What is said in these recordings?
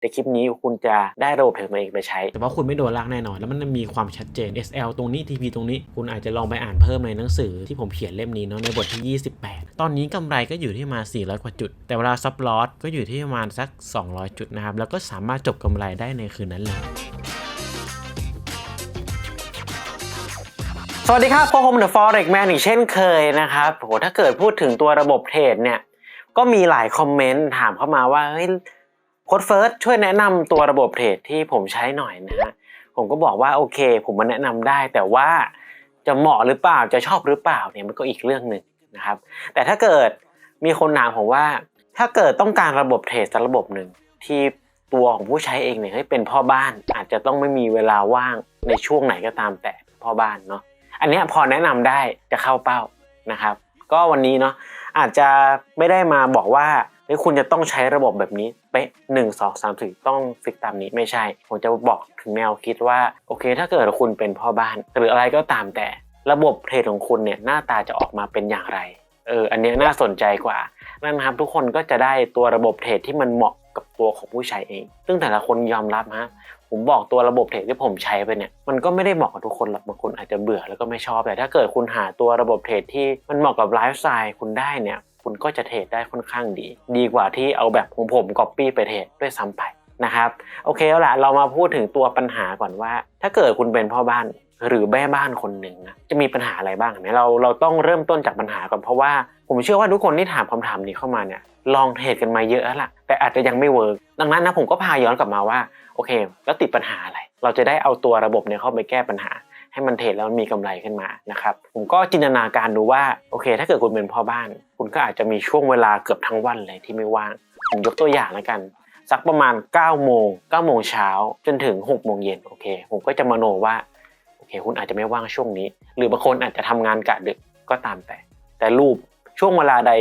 แต่คลิปนี้คุณจะได้ระบบเทรดตัวเองไปใช้ แต่ว่าคุณไม่โดนลากแน่นอน แล้วมันมีความชัดเจน SL ตรงนี้ TP ตรงนี้ คุณอาจจะลองไปอ่านเพิ่มในหนังสือที่ผมเขียนเล่มนี้เนาะในบทที่ 28 ตอนนี้กำไรก็อยู่ที่ประมาณ400 กว่าจุด แต่เวลาซับลอสก็อยู่ที่ประมาณสัก 200 จุดนะครับ แล้วก็สามารถจบกำไรได้ในคืนนั้นเลยสวัสดีครับพวกผมเดอะฟอเร็กแมนอีกเช่นเคยนะครับโหถ้าเกิดพูดถึงตัวระบบเทรดเนี่ยก็มีหลายคอมเมนต์ถามเข้ามาว่าเฮ้ยโค้ดเฟิร์สช่วยแนะนำตัวระบบเทรดที่ผมใช้หน่อยนะฮะผมก็บอกว่าโอเค ผมมาแนะนำได้ แต่ว่าจะเหมาะหรือเปล่าจะชอบหรือเปล่าเนี่ยมันก็อีกเรื่องหนึ่งนะครับ แต่ถ้าเกิดมีคนถามผมว่า ถ้าเกิดต้องการระบบเทรดสักระบบหนึ่งที่ตัวของผู้ใช้เองเนี่ยให้เป็นพ่อบ้าน อาจจะต้องไม่มีเวลาว่างในช่วงไหนก็ตามแต่พ่อบ้านเนาะอันนี้พอแนะนำได้จะเข้าเป้านะครับ ก็วันนี้เนาะอาจจะไม่ได้มาบอกว่า ฮ้ยคุณจะต้องใช้ระบบแบบนี้เป๊ะหนึ่งสองสามสี่ต้องฟิกตามนี้ไม่ใช่ ผมจะบอกถึงแนวคิดว่าโอเค ถ้าเกิดคุณเป็นพ่อบ้าน หรืออะไรก็ตามแต่ระบบเทรดของคุณเนี่ยหน้าตาจะออกมาเป็นอย่างไรเอออันนี้น่าสนใจกว่านั่นนะครับทุกคนก็จะได้ตัวระบบเทรดที่มันเหมาะกับตัวของผู้ใช้เอง ซึ่งแต่ละคนยอมรับฮะผมบอกตัวระบบเทรดที่ผมใช้ไปเนี่ยมันก็ไม่ได้เหมาะกับทุกคนหรอกบางคนอาจจะเบื่อแล้วก็ไม่ชอบแต่ถ้าเกิดคุณหาตัวระบบเทรดที่มันเหมาะกับไลฟ์สไตล์คุณได้เนี่ย คุณก็จะเทรดได้ค่อนข้างดี ดีกว่าที่เอาแบบของผมก๊อปปี้ไปเทรดด้วยซ้ำไปนะครับโอเคแล้วล่ะเรามาพูดถึงตัวปัญหาก่อนว่า ถ้าเกิดคุณเป็นพ่อบ้านหรือแม่บ้านคนหนึ่งนะจะมีปัญหาอะไรบ้างเนี่ยเราเราต้องเริ่มต้นจากปัญหาก่อนเพราะว่า ผมเชื่อว่าทุกคนที่ถามคำถามนี้เข้ามาเนี่ยลองเทรดกันมาเยอะแล้วล่ะแต่อาจจะยังไม่เวิร์กดังนั้นนะผมก็พาย้อนกลับมาว่าโอเค แล้วติดปัญหาอะไร เราจะได้เอาตัวระบบเนี่ยเข้าไปแก้ปัญหา ให้มันเทรดแล้วมันมีกำไรขึ้นมานะครับผมก็จินตนาการดูว่าโอเค ถ้าเกิดคุณเป็นพ่อบ้าน คุณก็อาจจะมีช่วงเวลาเกือบทั้งวันเลยที่ไม่ว่างผมยกตัวอย่างแล้วกันสักประมาณ9โมง9โมงเช้าจนถึง6โมงเย็นโอเค ผมก็จะมโนว่าโอเค คุณอาจจะไม่ว่างช่วงนี้ หรือบางคนอาจจะทำงานกะดึกก็ตามแต่ แต่รูปช่วงเวลาใด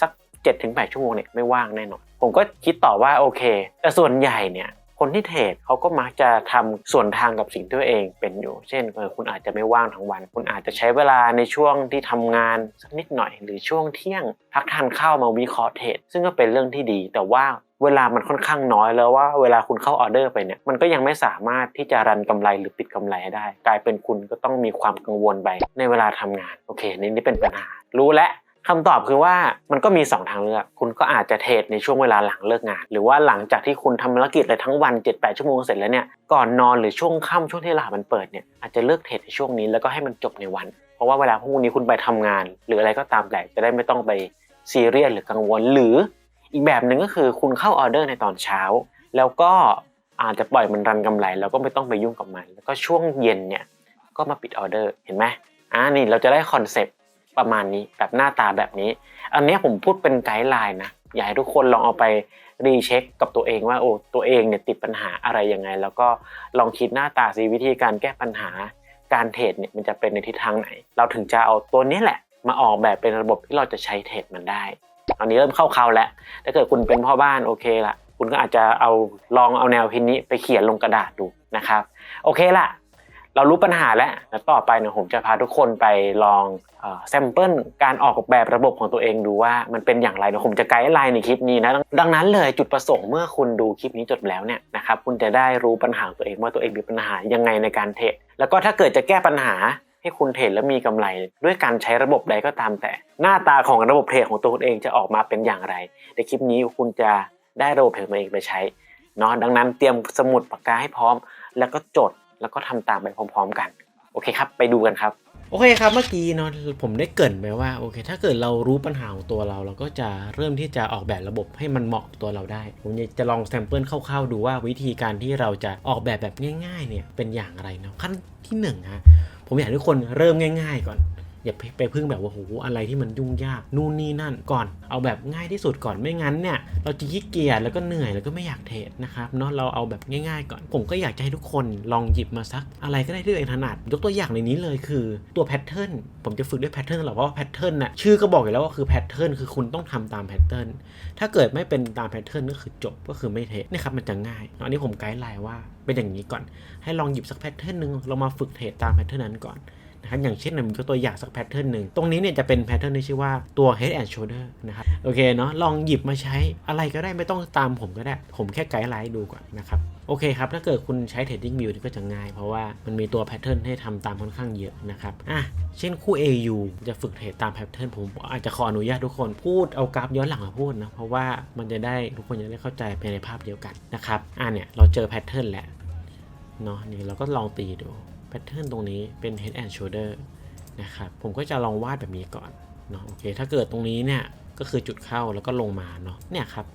สัก7-8ชั่วโมงเนี่ยไม่ว่างแน่นอนผมก็คิดต่อว่าโอเค แต่ส่วนใหญ่เนี่ย คนที่เทรดเขาก็มักจะทำส่วนทางกับสิ่งที่ตัวเองเป็นอยู่ เช่นคุณอาจจะไม่ว่างทั้งวัน คุณอาจจะใช้เวลาในช่วงที่ทำงานสักนิดหน่อย หรือช่วงเที่ยง พักทานข้าวมาวิเคราะห์เทรดซึ่งก็เป็นเรื่องที่ดี แต่ว่าเวลามันค่อนข้างน้อยแล้วว่าเวลาคุณเข้าออเดอร์ไปเนี่ยมันก็ยังไม่สามารถที่จะรันกำไรหรือปิดกำไรได้ กลายเป็นคุณก็ต้องมีความกังวลไปในเวลาทำงานโอเคนี่นี่เป็นปัญหารู้แล้ว คำตอบคือว่ามันก็มี 2 ทางเลือก คุณก็อาจจะเทรดในช่วงเวลาหลังเลิกงาน หรือว่าหลังจากที่คุณทำภารกิจเลยทั้งวัน 7-8 ชั่วโมงเสร็จแล้วเนี่ย ก่อนนอนหรือช่วงค่ำช่วงที่ตลาดมันเปิดเนี่ย อาจจะเลิกเทรดในช่วงนี้แล้วก็ให้มันจบในวัน เพราะว่าเวลาพรุ่งนี้คุณไปทำงาน หรืออะไรก็ตามแต่จะได้ไม่ต้องไปซีเรียสหรือกังวล หรืออีกแบบหนึ่งก็คือคุณเข้าออเดอร์ในตอนเช้า แล้วก็อาจจะปล่อยมันรันกำไร แล้วก็ไม่ต้องไปยุ่งกับมัน แล้วก็ช่วงเย็นเนี่ยก็มาปิดออเดอร์ เห็นไหมอ่านี่เราจะได้คอนเซปต ประมาณนี้แบบหน้าตาแบบนี้ อันนี้ผมพูดเป็นไกด์ไลน์นะอยากให้ทุกคนลองเอาไปรีเช็คกับตัวเองว่าโอ้ตัวเองเนี่ยติดปัญหาอะไรยังไง แล้วก็ลองคิดหน้าตาสิวิธีการแก้ปัญหาการเทรดเนี่ยมันจะเป็นในทิศทางไหน เราถึงจะเอาตัวนี้แหละ มาออกแบบเป็นระบบที่เราจะใช้เทรดมันได้อันนี้เริ่มเข้าเขาแล้วถ้าเกิดคุณเป็นพ่อบ้านโอเคละคุณก็อาจจะเอาลองเอาแนวคิดนี้ไปเขียนลงกระดาษดูนะครับโอเคละ เรารู้ปัญหาแล้วแล้วต่อไปเนี่ยผมจะพาทุกคนไปลองแซมเปิลการออกแบบระบบของตัวเองดูว่ามันเป็นอย่างไรเดี๋ยผมจะไกด์ไลน์ในคลิปนี้นะดังนั้นเลยจุดประสงค์เมื่อคุณดูคลิปนี้จบแล้วเนี่ยนะครับคุณจะได้รู้ปัญหาตัวเองว่าตัวเองมีปัญหายังไงในการเทรดแล้วก็ถ้าเกิดจะแก้ปัญหาให้คุณเทรดแล้วมีกำไร ด้วยการใช้ระบบใดก็ตามแต่ หน้าตาของระบบเทรดของตัวคุณเองจะออกมาเป็นอย่างไร ในคลิปนี้คุณจะได้ระบบเทรดตัวเองไปใช้เนาะดังนั้นเตรียมสมุดปากกาให้พร้อม แล้วก็จด แล้วก็ทำตามไปพร้อม ๆ กัน โอเคครับ ไปดูกันครับ โอเคครับเมื่อกี้เนาะผมได้เกรินไปว่าโอเค ถ้าเกิดเรารู้ปัญหาของตัวเรา เราก็จะเริ่มที่จะออกแบบระบบให้มันเหมาะกับตัวเราได้ ผมจะลองแซมเปิลคร่าวๆดูว่าวิธีการที่เราจะออกแบบแบบง่าย ๆ เนี่ยเป็นอย่างไรเนาะขั้นที่หนึ่งฮะผมอยากให้ทุกคนเริ่มง่าย ๆ ก่อน อย่าไปพึ่งแบบว่าโหอะไรที่มันยุ่งยากนู่นนี่นั่นก่อน เอาแบบง่ายที่สุดก่อนไม่งั้นเนี่ยเราจะขี้เกียจแล้วก็เหนื่อยแล้วก็ไม่อยากเทรดนะครับเนาะเราเอาแบบง่ายๆ ก่อน ผมก็อยากจะให้ทุกคนลองหยิบมาสัก อะไรก็ได้ที่ตัวเองถนัดยกตัวอย่างในนี้เลยคือตัวแพทเทิร์นผมจะฝึกด้วยแพทเทิร์นหรอกเพราะว่าแพทเทิร์นน่ะชื่อก็บอกอยู่แล้วว่าคือแพทเทิร์นคือคุณต้องทำตามแพทเทิร์นถ้าเกิดไม่เป็นตามแพทเทิร์นก็คือจบก็คือไม่เทรดนี่ครับมันจะง่ายอันนี้ผมไกด์ไลน์ว่าเป็นอย่างนี้ก่อน ให้ลองหยิบสักแพทเทิร์นหนึ่งเรามาฝึกเทรดตามแพทเทิร์นนั้นก่อน นะครับอย่างเช่นผมยกตัวอย่างสักแพทเทิร์นหนึ่งตรงนี้เนี่ยจะเป็นแพทเทิร์นที่ชื่อว่าตัว head and shoulder นะครับโอเคเนาะลองหยิบมาใช้อะไรก็ได้ไม่ต้องตามผมก็ได้ ผมแค่ไกด์ไลน์ดูก่อนนะครับโอเคครับ ถ้าเกิดคุณใช้ trading view นี่ก็จะง่าย เพราะว่ามันมีตัวแพทเทิร์นให้ทำตามค่อนข้างเยอะนะครับอะเช่นคู่ AU จะฝึกเทรดตามแพทเทิร์นผมอาจจะขออนุญาตทุกคนพูดเอากราฟย้อนหลังมาพูดนะ เพราะว่ามันจะได้ทุกคนจะได้เข้าใจไปในภาพเดียวกันนะครับอะเนี่ยเราเจอแพทเทิร์นแล้วเนาะนี่เราก็ลองตีดู แพทเทิร์นตรงนี้เป็น head and shoulder นะครับผมก็จะลองวาดแบบนี้ก่อนเนาะโอเคถ้าเกิดตรงนี้เนี่ยก็คือจุดเข้าแล้วก็ลงมาเนาะเนี่ยครับ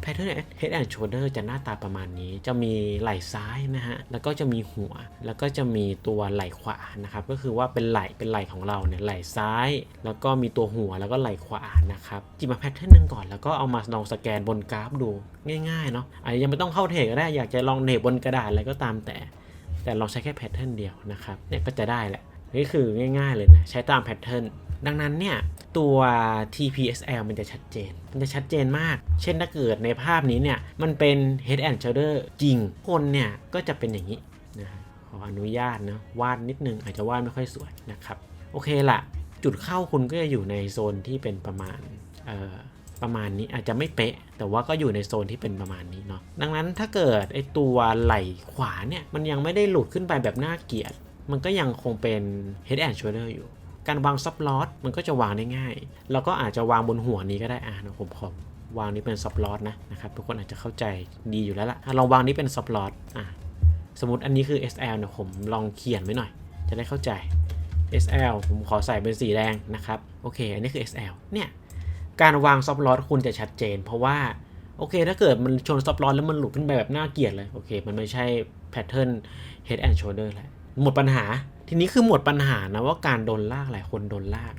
แพทเทิร์น head and shoulder จะหน้าตาประมาณนี้ จะมีไหล่ซ้ายนะฮะ แล้วก็จะมีหัว แล้วก็จะมีตัวไหล่ขวานะครับ ก็คือว่าเป็นไหล่เป็นไหล่ของเราเนี่ยไหล่ซ้าย แล้วก็มีตัวหัวแล้วก็ไหล่ขวานะครับจิบมาแพทเทิร์นหนึ่งก่อนแล้วก็เอามาลองสแกนบนกราฟดูง่ายๆเนาะอาจจะยังไม่ต้องเข้าเทรดก็ได้อยากจะลองเนบบนกระดาษอะไรก็ตามแต่ แต่เราใช้แค่แพทเทิร์นเดียวนะครับเนี่ยก็จะได้แหละนี่คือง่ายๆเลยนะใช้ตามแพทเทิร์นดังนั้นเนี่ยตัว TPSL มันจะชัดเจน มันจะชัดเจนมาก เช่นถ้าเกิดในภาพนี้เนี่ย มันเป็น head and shoulder จริง คนเนี่ยก็จะเป็นอย่างนี้นะขออนุญาตนะวาดนิดนึงอาจจะวาดไม่ค่อยสวยนะครับ โอเคละจุดเข้าคุณก็จะอยู่ในโซนที่เป็นประมาณ ประมาณนี้อาจจะไม่เป๊ะ แต่ว่าก็อยู่ในโซนที่เป็นประมาณนี้เนาะดังนั้นถ้าเกิดไอตัวไหล่ขวาเนี่ยมันยังไม่ได้หลุดขึ้นไปแบบน่าเกลียด มันก็ยังคงเป็น head and shoulder อยู่ การวางซับลอตมันก็จะวางได้ง่าย แล้วก็อาจจะวางบนหัวนี้ก็ได้อะนะผมขอวางนี้เป็นซับลอตนะนะครับทุกคนอาจจะเข้าใจดีอยู่แล้วละ่ะลองวางนี้เป็นซับลอตอะสมมติอันนี้คือ SL เนี่ยผมลองเขียนไว้หน่อย จะได้เข้าใจ SL ผมขอใส่เป็นสีแดงนะครับ โอเค อันนี้คือ SL เนี่ย การวางซับลอตคุณจะชัดเจน เพราะว่าโอเค ถ้าเกิดมันชนซับลอตแล้วมันหลุดขึ้นไปแบบน่าเกลียดเลยโอเค มันไม่ใช่แพทเทิร์น head and shoulder แล้วหมดปัญหา ทีนี้คือหมดปัญหานะว่าการโดนลากหลายคนโดนลาก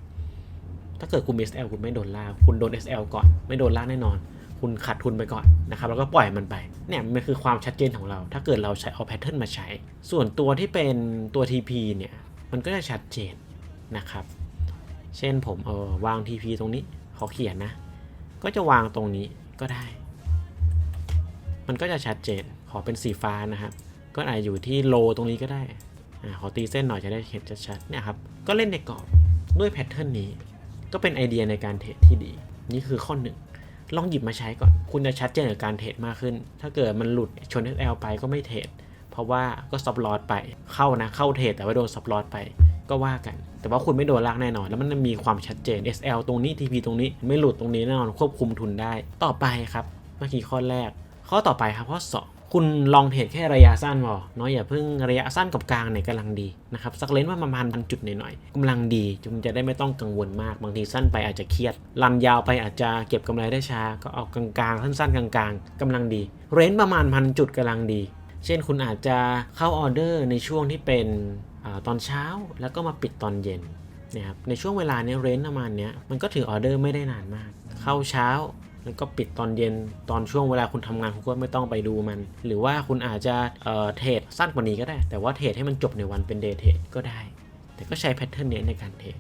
ถ้าเกิดคุณ SL คุณไม่โดนลาก คุณโดน SL ก่อน ไม่โดนลากแน่นอน คุณขาดทุนไปก่อนนะครับ แล้วก็ปล่อยมันไป เนี่ยมันคือความชัดเจนของเรา ถ้าเกิดเราใช้เอาแพทเทิร์นมาใช้ ส่วนตัวที่เป็นตัว TP เนี่ย มันก็จะชัดเจนนะครับ เช่นผมเออวาง TP ตรงนี้ ขอเขียนนะ ก็จะวางตรงนี้ก็ได้ มันก็จะชัดเจน ขอเป็นสีฟ้านะครับ ก็อาจอยู่ที่โลตรงนี้ก็ได้อ่าขอตีเส้นหน่อยจะได้เห็นชัดๆเนี่ยครับ ก็เล่นในกรอบด้วยแพทเทิร์นนี้ ก็เป็นไอเดียในการเทรดที่ดี นี่คือข้อหนึ่งลองหยิบมาใช้ก่อน คุณจะชัดเจนกับการเทรดมากขึ้น ถ้าเกิดมันหลุดชน SL ไปก็ไม่เทรด เพราะว่าก็ซับลอตไป เข้านะ เข้าเทรดแต่ว่าโดนซับลอตไป ก็ว่ากัน แต่ว่าคุณไม่โดนลากแน่นอน แล้วมันมีความชัดเจน SL ตรงนี้ TP ตรงนี้ไม่หลุดตรงนี้แน่นอนควบคุมทุนได้ ต่อไปครับเมื่อกี้ข้อแรก ข้อต่อไปครับข้อสอคุณลองเทรดแค่ระยะสั้นพอเนาะอย่าเพิ่งระยะสั้นกับกลางเนี่ยกำลังดีนะครับสักเลนส์ว่าประมาณพันจุดหน่อยๆกำลังดีจึงจะได้ไม่ต้องกังวลมากบางทีสั้นไปอาจจะเครียดรันยาวไปอาจจะเก็บกำไรได้ช้า ก็เอากลางๆสั้นๆกลางๆกำลังดี เรนจ์ประมาณพันจุดกำลังดี เช่นคุณอาจจะเข้าออเดอร์ในช่วงที่เป็น ตอนเช้าแล้วก็มาปิดตอนเย็นนะครับในช่วงเวลาเนี้เรนประมาณเนี้ยมันก็ถือออเดอร์ไม่ได้นานมาก เข้าเช้าแล้วก็ปิดตอนเย็นตอนช่วงเวลาคุณทำงานคุณก็ไม่ต้องไปดูมัน หรือว่าคุณอาจจะเเทรดสั้นกว่านี้ก็ได้ แต่ว่าเทรดให้มันจบในวันเป็นเดย์เทรดก็ได้ แต่ก็ใช้แพทเทิร์นนี้ในการเทรด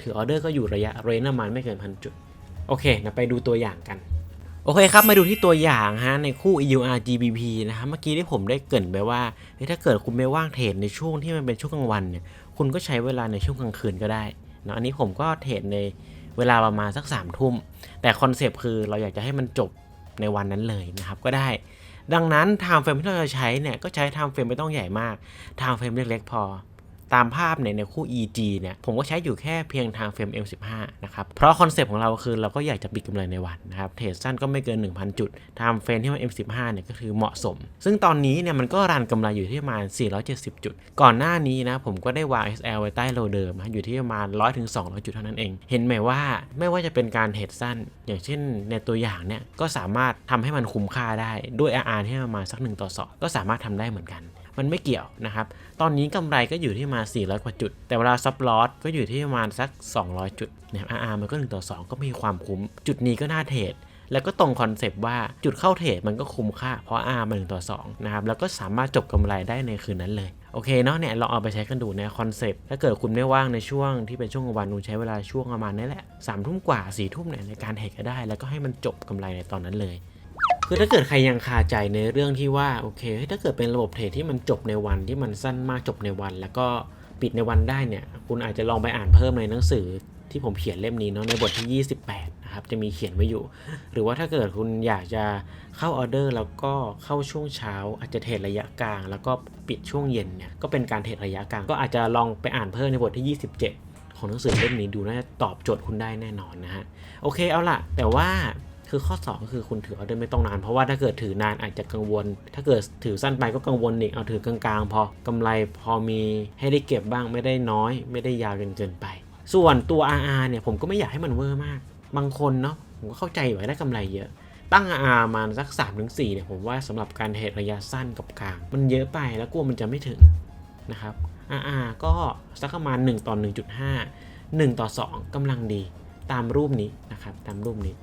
ถือออเดอร์ก็อยู่ระยะเรนประมาณไม่เกินพันจุด โอเคนะไปดูตัวอย่างกัน โอเคครับ มาดูที่ตัวอย่างฮะในคู่ EUR GBP นะครับเมื่อกี้ที่ผมได้เกริ่นไปว่า ถ้าเกิดคุณไม่ว่างเทรดในช่วงที่มันเป็นช่วงกลางวันเนี่ยคุณก็ใช้เวลาในช่วงกลางคืนก็ได้นะอันนี้ผมก็เทรดในเวลาประมาณสัก3ามทุ่ม แต่คอนเซปต์คือเราอยากจะให้มันจบในวันนั้นเลยนะครับก็ได้ ดังนั้น time frame ที่เราจะใช้เนี่ยก็ใช้ time frame ไม่ต้องใหญ่มาก time frame เล็กๆพอ ตามภาพในในคู่ EG เนี่ยผมก็ใช้อยู่แค่เพียง time frame M15 นะครับ เพราะคอนเซปต์ของเราคือเราก็อยากจะปิดกำไรในวันนะครับเทรดสั้นก็ไม่เกิน 1,000 จุด time frame ที่มัน M15 เนี่ยก็คือเหมาะสม ซึ่งตอนนี้เนี่ยมันก็รันกำไรอยู่ที่ประมาณ 470 จุด ก่อนหน้านี้นะผมก็ได้วาง SL ไว้ใต้โลเดิมอยู่ที่ประมาณ 100ถึง200 จุดเท่านั้นเอง เห็นไหมว่าไม่ว่าจะเป็นการเทรดสั้น อย่างเช่นในตัวอย่างเนี่ยก็สามารถทำให้มันคุ้มค่าได้ด้วย RR ที่ประมาณสัก1ต่อ2ก็สามารถทำได้เหมือนกัน มันไม่เกี่ยวนะครับ ตอนนี้กำไรก็อยู่ที่มา 400 กว่าจุด แต่เวลาซับลอสก็อยู่ที่ประมาณสัก 200 จุดนะครับ RR มันก็1ต่อ2 ก็มีความคุ้ม จุดนี้ก็น่าเทรดแล้วก็ตรงคอนเซปต์ว่าจุดเข้าเทรดมันก็คุ้มค่าเพราะ R มัน1ต่อ2นะครับ แล้วก็สามารถจบกำไรได้ในคืนนั้นเลย โอเคเนาะเนี่ยลองเอาไปใช้กันดูในคอนเซปต์ถ้าเกิดคุณไม่ว่างในช่วงที่เป็นช่วงกลางวันคุณใช้เวลาช่วงประมาณนี้แหละสามทุ่มกว่าสี่ทุ่มเนี่ยในการเทรดก็ได้ แล้วก็ให้มันจบกำไรในตอนนั้นเลย คือถ้าเกิดใครยังคาใจในเรื่องที่ว่าโอเคถ้าเกิดเป็นระบบเทรดที่มันจบในวันที่มันสั้นมากจบในวัน แล้วก็ปิดในวันได้เนี่ย คุณอาจจะลองไปอ่านเพิ่มในหนังสือที่ผมเขียนเล่มนี้เนาะในบทที่ 28 นะครับ จะมีเขียนไว้อยู่ หรือว่าถ้าเกิดคุณอยากจะเข้าออเดอร์แล้วก็เข้าช่วงเช้า อาจจะเทรดระยะกลาง แล้วก็ปิดช่วงเย็นเนี่ยก็เป็นการเทรดระยะกลาง ก็อาจจะลองไปอ่านเพิ่มในบทที่ 27 ของหนังสือเล่มนี้ดูน่าจะตอบโจทย์คุณได้แน่นอนนะฮะโอเคเอาล่ะ แต่ว่า คือข้อ2ก็คือคุณถือออเดอร์ไม่ต้องนาน เพราะว่าถ้าเกิดถือนานอาจจะกังวล ถ้าเกิดถือสั้นไปก็กังวลอีกเอาถือกลางๆ พอกำไรพอมีให้ได้เก็บบ้างไม่ได้น้อย ไม่ได้ยาวจนเกินไป ส่วนตัว RR เนี่ยผมก็ไม่อยากให้มันเวอร์มาก บางคนเนาะผมก็เข้าใจอยู่ว่าได้กำไรเยอะตั้ง RR มาสัก3-4เนี่ยผมว่าสำหรับการเทรดระยะสั้นกับกลาง มันเยอะไปแล้วกลัวมันจะไม่ถึงนะครับ RR ก็สักประมาณ1ต่อ1.5 1ต่อ2กำลังดีตามรูปนี้นะครับตามรูปนี้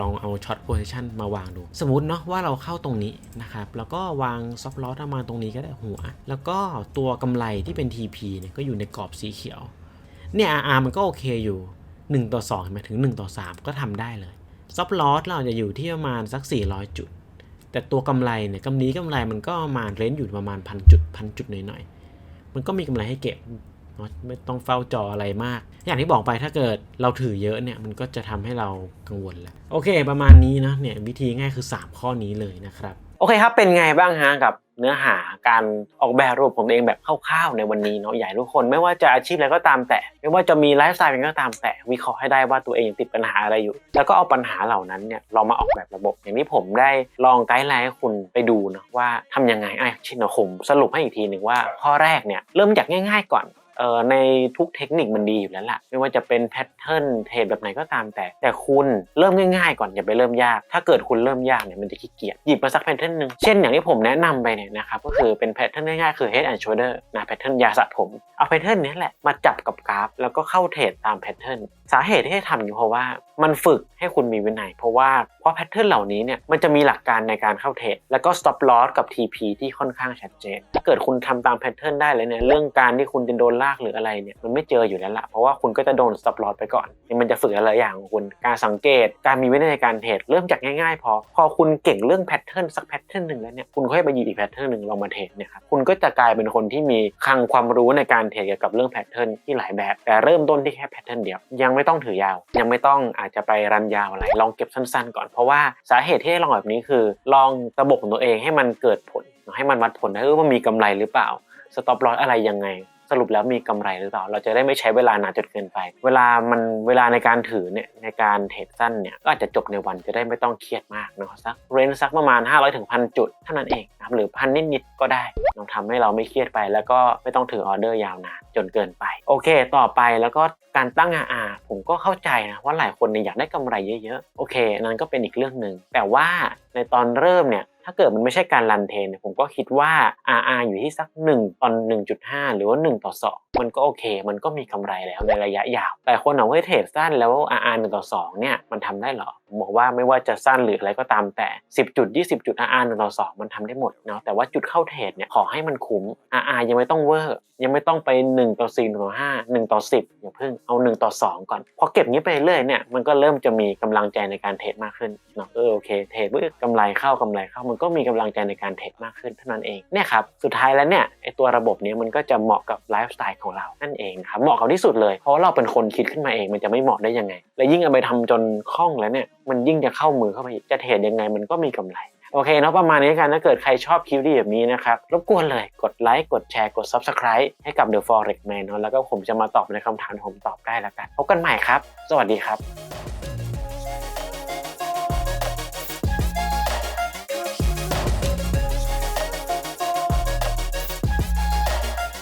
ลองเอาช็อตโพซิชันมาวางดู สมมติเนาะว่าเราเข้าตรงนี้นะครับ แล้วก็วางซอฟต์ลอประมาณตรงนี้ก็ได้หัว แล้วก็ตัวกำไรที่เป็น TP เนี่ยก็อยู่ในกรอบสีเขียว เนี่ย RR มันก็โอเคอยู่ 1 ต่อ2เห็นไหมถึง 1 ต่อ 3 ก็ทำได้เลยซอฟต์ลอสเราจะอยู่ที่ประมาณสัก 400 จุด แต่ตัวกำไรเนี่ยกำนี้กำไรมันก็ประมาณเรนจ์อยู่ประมาณพันจุดพันจุดหน่อยๆ มันก็มีกำไรให้เก็บ ไม่ต้องเฝ้าจออะไรมาก อย่างที่บอกไปถ้าเกิดเราถือเยอะเนี่ยมันก็จะทำให้เรากังวลแหละโอเค ประมาณนี้นะเนี่ยวิธีง่ายคือ 3 ข้อนี้เลยนะครับ โอเคครับ เป็นไงบ้างฮะกับเนื้อหาการออกแบบรูปผมเองแบบคร่าวๆในวันนี้เนาะใหญ่ทุกคน ไม่ว่าจะอาชีพอะไรก็ตามแต่ ไม่ว่าจะมีไลฟ์สไตล์เป็นก็ตามแต่วิเคราะห์ให้ได้ว่าตัวเองติดปัญหาอะไรอยู่ แล้วก็เอาปัญหาเหล่านั้นเนี่ยลองมาออกแบบระบบ อย่างที่ผมได้ลองไกด์ไลน์ให้คุณไปดูเนาะว่าทำยังไงไอ้ชินผมสรุปให้อีกทีหนึ่งว่าข้อแรกเนี่ยเริ่มจากง่าย ๆ ก่อน ในทุกเทคนิคมันดีอยู่แล้วล่ะ ไม่ว่าจะเป็นแพทเทิร์นเทรดแบบไหนก็ตามแต่ แต่คุณเริ่มง่ายๆ ก่อนอย่าไปเริ่มยาก ถ้าเกิดคุณเริ่มยากเนี่ยมันจะขี้เกียจหยิบมาสักแพทเทิร์นหนึ่งเช่นอย่างที่ผมแนะนำไปเนี่ยนะครับก็คือเป็นแพทเทิร์นง่ายๆคือ head and shoulder นะแพทเทิร์นยาสระผมเอาแพทเทิร์นนี้แหละมาจับกับกราฟ แล้วก็เข้าเทรดตามแพทเทิร์นสาเหตุที่ให้ทำอยู่เพราะว่ามันฝึกให้คุณมีวินัยเพราะว่าเพราะแพทเทิร์นเหล่านี้เนี่ยมันจะมีหลักการในการเข้าเทรดแล้วก็ stop loss กับ TP ที่ค่อนข้างชัดเจนถ้าเกิดคุณทำตามแพทเทิร์นได้เลยเนี่ยเรื่องการที่คุณจะโดนลากหรืออะไรเนี่ยมันไม่เจออยู่แล้วละเพราะว่าคุณก็จะโดน stop loss ไปก่อนมันจะฝึกอะไรอย่างของคุณการสังเกตการมีวินัยในการเทรดเริ่มจากง่ายๆพอพอคุณเก่งเรื่องแพทเทิร์นสักแพทเทิร์นหนึ่งแล้วเนี่ยคุณค่อยไปหยิบอีกแพทเทิร์นหนึ่งลองมาเทรดเนี่ยครับคุณก็จะกลายเป็นคนที่มีคลังความรู้ในการเทรดเกี่ยวกับเรื่องแพทเทิร์นที่หลายแบบ แต่เริ่มต้นที่แค่แพทเทิร์นเดียวยังไม่ต้องถือยาว ยังไม่ต้องอาจจะไปรันยาวอะไรลองเก็บสั้นๆ ก่อนเพราะว่าสาเหตุที่ให้ลองแบบนี้คือ ลองระบบของตัวเองให้มันเกิดผลให้มันวัดผลได้ว่ามีกำไรหรือเปล่าสต็อปลอสอะไรยังไง สรุปแล้วมีกำไรหรือเปล่า เราจะได้ไม่ใช้เวลานานจนเกินไป เวลามันเวลาในการถือเนี่ยในการเทรดสั้นเนี่ยก็อาจจะจบในวันจะได้ไม่ต้องเครียดมากเนาะสักเรนสักประมาณ 500ถึงพันจุดเท่านั้นเองนะครับหรือพันนิดๆก็ได้ลองทำให้เราไม่เครียดไป แล้วก็ไม่ต้องถือออเดอร์ยาวนานจนเกินไป โอเค ต่อไปแล้วก็การตั้ง RR ผมก็เข้าใจนะว่าหลายคนเนี่ยอยากได้กำไรเยอะๆโอเคนนั้นก็เป็นอีกเรื่องหนึ่งแต่ว่าในตอนเริ่มเนี่ย ถ้าเกิดมันไม่ใช่การรันเทนเนี่ยผมก็คิดว่า RR อยู่ที่สัก1ต่อน1.5 หรือว่า 1 ต่อ2 มันก็โอเค มันก็มีกำไรแล้วในระยะยาวแต่คนเอาไว้เทรดสั้นแล้ว RR 1ต่อ2เนี่ยมันทำได้เหรอผมบอกว่าไม่ว่าจะสั้นหรืออะไรก็ตามแต่ 10จุด20 จุด RR 1ต่อ2มันทำได้หมดเนาะแต่ว่าจุดเข้าเทรดเนี่ยขอให้มันคุ้ม RR ยังไม่ต้องเวอร์ยังไม่ต้องไป 1 ต่อ4 1ต่อ5 1 ต่อ 10 อย่าเพิ่งเอา 1 ต่อ 2 ก่อน พอเก็บนี้ไปเรื่อยเนี่ยมันก็เริ่มจะมีกำลังใจในการเทรดมากขึ้นเนาะเออโอเคเทรดเพื่อกำไรเข้ากำไรเข้ามันก็มีกำลังใจในการเทรดมากขึ้นเท่านั้นเองเนี่ยครับสุดท้ายแล้วเนี่ยไอตัวระบบนี้มันก็จะเหมาะกับไลฟ์สไตล์ของเรานั่นเองครับเหมาะกับที่สุดเลย เพราะเราเป็นคนคิดขึ้นมาเองมันจะไม่เหมาะได้ยังไง และยิ่งเอาไปทำจนคล่องแล้วเนี่ยมันยิ่งจะเข้ามือเข้าไปจะเทรดยังไงมันก็มีกำไรโอเคเนาะประมาณนี้กันถ้าเกิดใครชอบคลิปดีแบบนี้นะครับ รบกวนเลยกดไลค์กดแชร์กด Subscribe ให้กับ The Forex Man เนาะแล้วก็ผมจะมาตอบในคำถามที่ผมตอบได้แล้วกัน พบกันใหม่ครับ สวัสดีครับ